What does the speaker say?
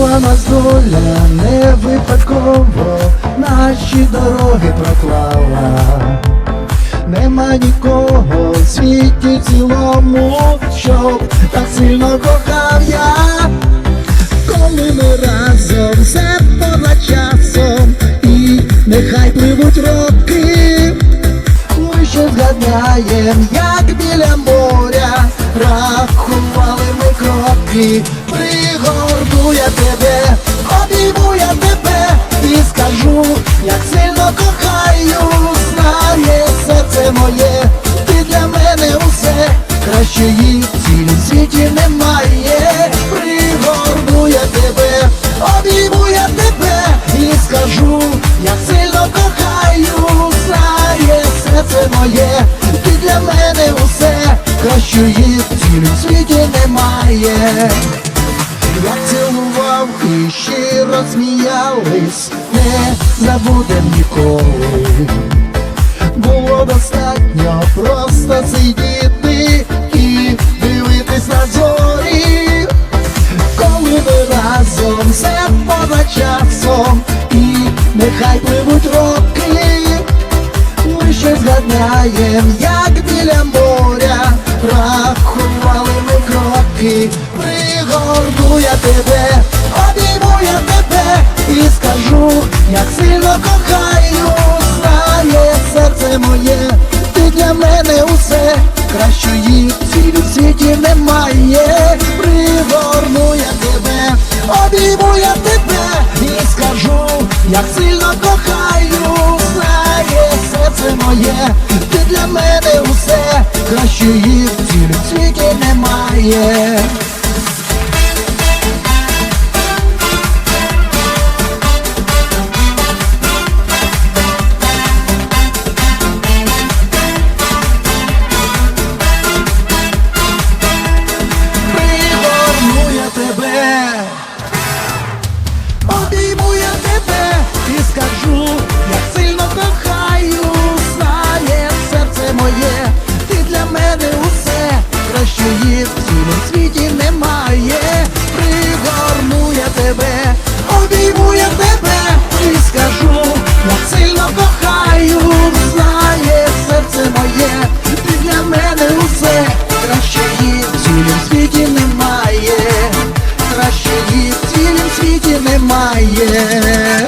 Звела нас доля не випадково, наші дороги проклала. Нема нікого в світі цілому, щоб так сильно кохав я. Коли ми разом все понад часом, і нехай пливуть роки. Ми ще згадаєм, як біля моря рахували ми кроки. Пригорну я тебе, обійму я тебе і скажу, як сильно кохаю, знає серце моє, ти для мене усе, кращої в цілім світі немає. Пригорну я тебе, обійму я тебе і скажу, як сильно кохаю, знає серце моє, ти для мене усе, кращої в світі немає. Я цілував і щиро сміялись, не забудем ніколи. Було достатньо просто сидіти і дивитись на зорі, коли ми разом все поза часом, і нехай пливуть роки. Ми ще згадаєм, як моє, ти для мене усе, кращої в світі немає. Пригорну я тебе, обійму я тебе і скажу, як сильно кохаю, знає серце моє, ти для мене усе, кращої в світі немає. Світі немає. Пригорну я тебе, обійму я тебе і скажу, як сильно кохаю, знає серце моє, ти для мене усе, кращої в цілім світі немає, кращої в цілім світі немає.